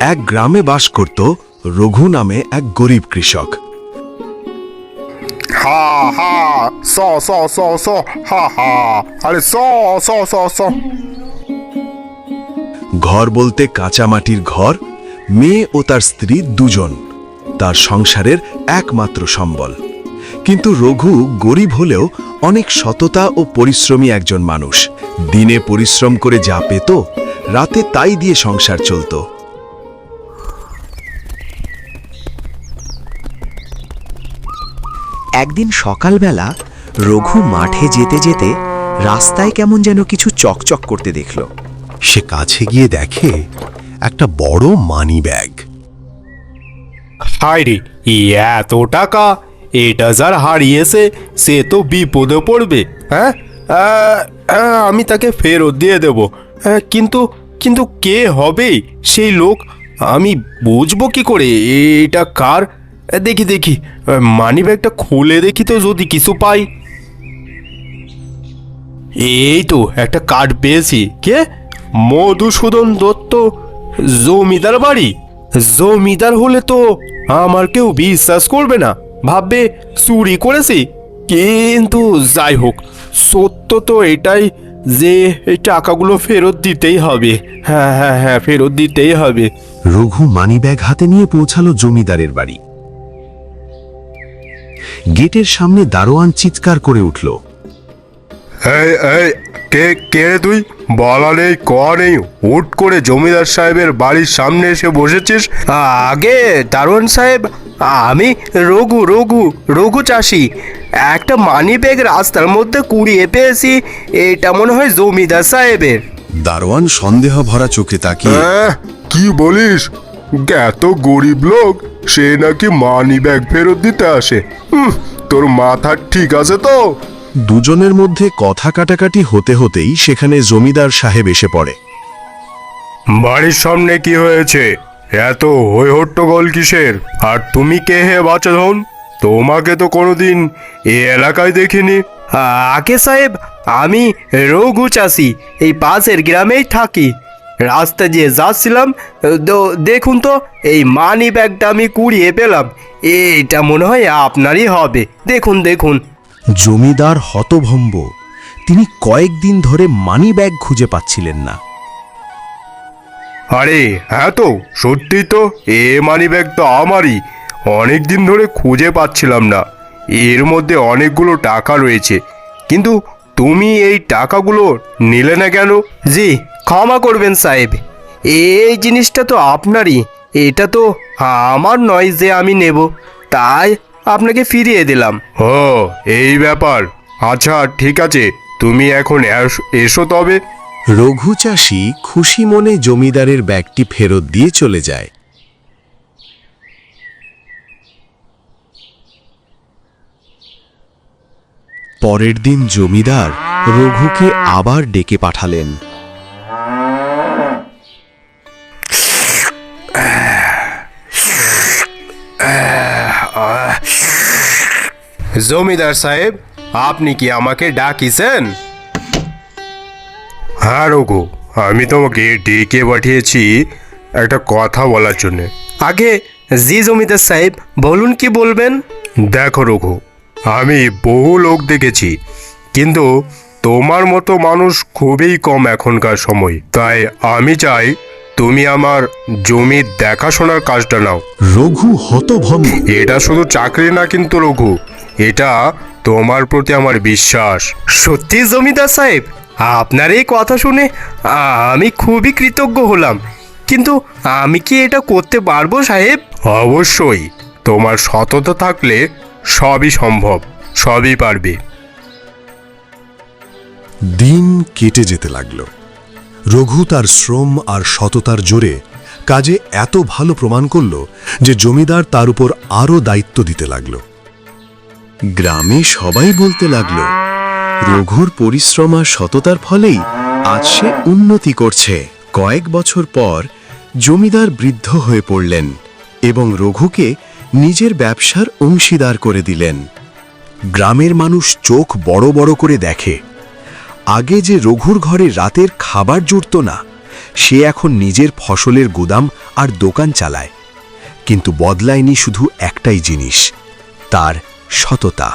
এক গ্রামে বাস করত রঘু নামে এক গরিব কৃষক। হা হা স স স স হা হা আরে স স স স। ঘর বলতে কাঁচামাটির ঘর মেয়ে ও তার স্ত্রী দুজন তার সংসারের একমাত্র সম্বল। কিন্তু রঘু গরিব হলেও অনেক সততা ও পরিশ্রমী একজন মানুষ। দিনে পরিশ্রম করে যা পেত, রাতে তাই দিয়ে সংসার চলত। একদিন সকালবেলা রঘু মাঠে যেতে যেতে রাস্তায় কেমন যেন কিছু চকচক করতে দেখল। সে কাছে গিয়ে দেখে একটা বড় মানি ব্যাগ। রে এত টাকা? এটা যার হারিয়েছে সে তো বিপদে পড়বে হ্যাঁ? আমি তাকে ফেরত দিয়ে দেব। কিন্তু কিন্তু কে হবে সেই লোক? আমি বুঝব কি করে? এটা কার? দেখি দেখি। মানি ব্যাগটা খুলে দেখি তো যদি কিছু পাই। এই তো, একটা কার্ড পেয়েছি। কে? মধুসূদন দত্ত, জমিদার বাড়ি? জমিদার হলে তো আমার কেউ বিশ্বাস করবে না। ভাববে চুরি করেছি। কিন্তু যাই হোক সত্য তো এটাই যে এই টাকাগুলো ফেরত দিতেই হবে। হ্যাঁ হ্যাঁ হ্যাঁ ফেরত দিতেই হবে। রঘু মানি ব্যাগ হাতে নিয়ে পৌঁছালো জমিদারের বাড়ি। গেটের সামনে দারোয়ান চিৎকার করে উঠল। এই এই কে কে তুই? বলা নেই ক নেই। হুট করে জমিদার সাহেবের বাড়ির সামনে এসে বসেছিস? আগে দারোয়ান সাহেব আমি রঘু রঘু রঘু চাষি। একটা মানি ব্যাগ রাস্তার মধ্যে কুড়িয়ে পেয়েছি। এটা মনে হয় জমিদার সাহেবের। দারোয়ান সন্দেহ ভরা চোখে তাকিয়ে হ্যাঁ কি বলিস? এত গরিব লোক সে নাকি মানি ব্যাগ ফেরত দিতে আসে। হুম, তোর মাথা ঠিক আছে তো? দুজনের মধ্যে কথা কাটাকাটি হতে হতেই সেখানে জমিদার সাহেব এসে পড়ে। বাড়ির সামনে কি হয়েছে? এত হই হট্টগোল কিসের? আর তুমি কে হে বাচ্চা ধন তোমাকে তো কোনোদিন এ এলাকায় দেখিনি। আগে সাহেব আমি রঘু চাষি এই পাশের গ্রামেই থাকি। রাস্তা দিয়ে যাচ্ছিলাম তো- দেখুন তো এই মানি ব্যাগটা আমি কুড়িয়ে পেলাম। এটা মনে হয় আপনারই হবে। দেখুন দেখুন। জমিদার হতভম্ব। তিনি কয়েকদিন ধরে মানি ব্যাগ খুঁজে পাচ্ছিলেন না। আরে হ্যাঁ তো সত্যি তো এ মানি ব্যাগ তো আমারই। অনেক দিন ধরে খুঁজে পাচ্ছিলাম না। এর মধ্যে অনেকগুলো টাকা রয়েছে। কিন্তু তুমি এই টাকাগুলো নিলে না কেন? জি ক্ষমা করবেন সাহেব। এই জিনিসটা তো আপনারই। এটা তো আমার নয় যে আমি নেব। তাই আপনাকে ফিরিয়ে দিলাম। ও এই ব্যাপার। আচ্ছা ঠিক আছে। তুমি এখন এস- এসো তবে। রঘু চাষি খুশি মনে জমিদারের ব্যাগটি ফেরত দিয়ে চলে যায়। পরের দিন জমিদার রঘুকে আবার ডেকে পাঠালেন। জমিদার সাহেব, আপনি কি আমাকে ডাকিছেন? হ্যাঁ রঘু আমি তোমাকে ডেকে পাঠিয়েছি একটা কথা বলার জন্যে। আগে জি জমিদার সাহেব বলুন কি বলবেন? দেখো রঘু আমি বহু লোক দেখেছি কিন্তু তোমার মতো মানুষ খুবই কম এখনকার সময়। তাই আমি চাই তুমি আমার জমির দেখাশোনার কাজটা নাও। রঘু হতভম্ব। এটা শুধু চাকরি না কিন্তু রঘু এটা তোমার প্রতি আমার বিশ্বাস। সত্যি জমিদার সাহেব? আপনার এই কথা শুনে আমি খুবই কৃতজ্ঞ হলাম। কিন্তু আমি কি এটা করতে পারব সাহেব? অবশ্যই। তোমার সততা থাকলে সবই সম্ভব সবই পারবে। দিন কেটে যেতে লাগল। রঘু তার শ্রম আর সততার জোরে কাজে এত ভালো প্রমাণ করল যে জমিদার তার উপর আরও দায়িত্ব দিতে লাগল। গ্রামে সবাই বলতে লাগল রঘুর পরিশ্রম আর সততার ফলেই আজ সে উন্নতি করছে। কয়েক বছর পর জমিদার বৃদ্ধ হয়ে পড়লেন এবং রঘুকে নিজের ব্যবসার অংশীদার করে দিলেন। গ্রামের মানুষ চোখ বড় বড় করে দেখে। আগে যে রঘুর ঘরে রাতের খাবার জুটত না, সে এখন নিজের ফসলের গুদাম আর দোকান চালায়। কিন্তু বদলায়নি শুধু একটাই জিনিস, তার সততা।